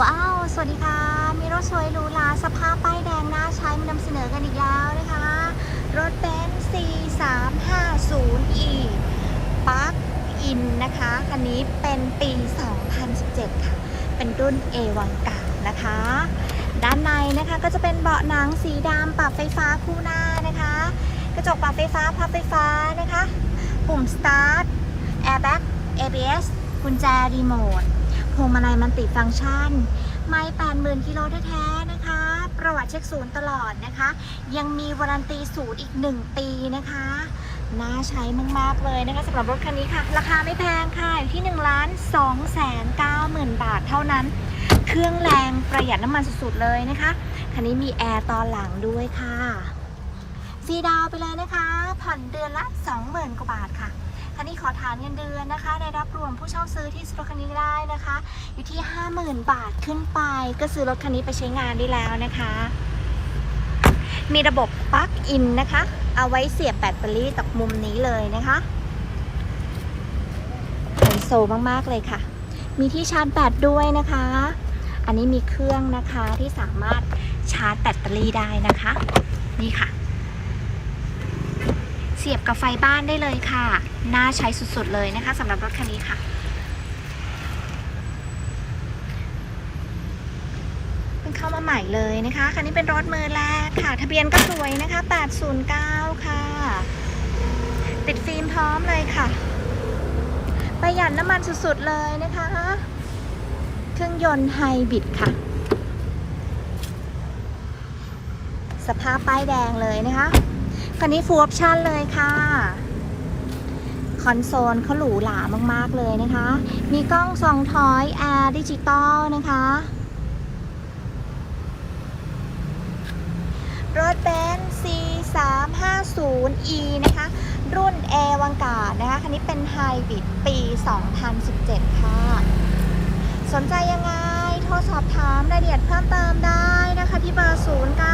ว้าว สวัสดีค่ะ มีรถสวยหรูหราสภาพป้ายแดงน่าใช้มานำเสนอกันอีกแล้วนะคะ รถเบนซ์ C350E ป l ั g อินนะคะ คันนี้เป็นปี 2017 ค่ะ เป็นรุ่น A วังกานะคะ ด้านในนะคะก็จะเป็นเบาะหนังสีดำปรับไฟฟ้าคู่หน้านะคะ กระจกปรับไฟฟ้าพับไฟฟ้านะคะ ปุ่ม start airbag ABS กุญแจรีโมท พวงมาลัยมันติฟังก์ชัน ไม่80,000กิโลแท้ๆนะคะ ประวัติเช็คศูนย์ตลอดนะคะ ยังมีวารันตีศูนย์อีก 1 ปีนะคะ น่าใช้มากๆเลยนะคะสำหรับรถคันนี้ค่ะ ราคาไม่แพงค่ะ อยู่ที่1ล้าน2แสน9หมื่นบาทเท่านั้น เครื่องแรงประหยัดน้ำมันสุดๆเลยนะคะ คันนี้มีแอร์ตอนหลังด้วยค่ะฟรีดาวไปเลยนะคะ ผ่อนเดือนละ 20,000กว่าบาทค่ะ คันนี้ขอฐานเงินเดือนนะคะ ได้รับรวมผู้เช่าซื้อที่ซื้อรถคันนี้ได้นะคะ อยู่ที่ 50,000 บาทขึ้นไป ก็ซื้อรถคันนี้ไปใช้งานได้แล้วนะคะ มีระบบปลั๊กอินนะคะ เอาไว้เสียบแบตเตอรี่ตกมุมนี้เลยนะคะไฮโซมากๆเลยค่ะ มีที่ชาร์จแบตด้วยนะคะ อันนี้มีเครื่องนะคะที่สามารถชาร์จแบตเตอรี่ได้นะคะ นี่ค่ะ เสียบกับไฟบ้านได้เลยค่ะ น่าใช้สุดๆเลยนะคะสำหรับรถคันนี้ค่ะเพิ่งเข้ามาใหม่เลยนะคะ คันนี้เป็นรถมือแรกค่ะ ทะเบียนก็สวยนะคะ 809 ค่ะ ติดฟิล์มพร้อมเลยค่ะ ประหยัดน้ำมันสุดๆเลยนะคะ เครื่องยนต์ไฮบริดค่ะสภาพป้ายแดงเลยนะคะ คันนี้ฟูลออปชั่นเลยค่ะ คอนโซลเขาหรูหรามาก ๆ เลยนะคะ มีกล้องสองถอยแอร์ดิจิตอลนะคะ รถเบนซ์ C350E นะคะ รุ่น A วังกาดนะคะ คันนี้เป็นไฮบริดปี 2017 ค่ะ สนใจยังไง โทรสอบถามรายละเอียดเพิ่มเติมได้นะคะ ที่เบอร์0 9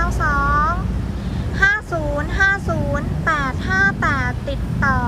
ติดต่อ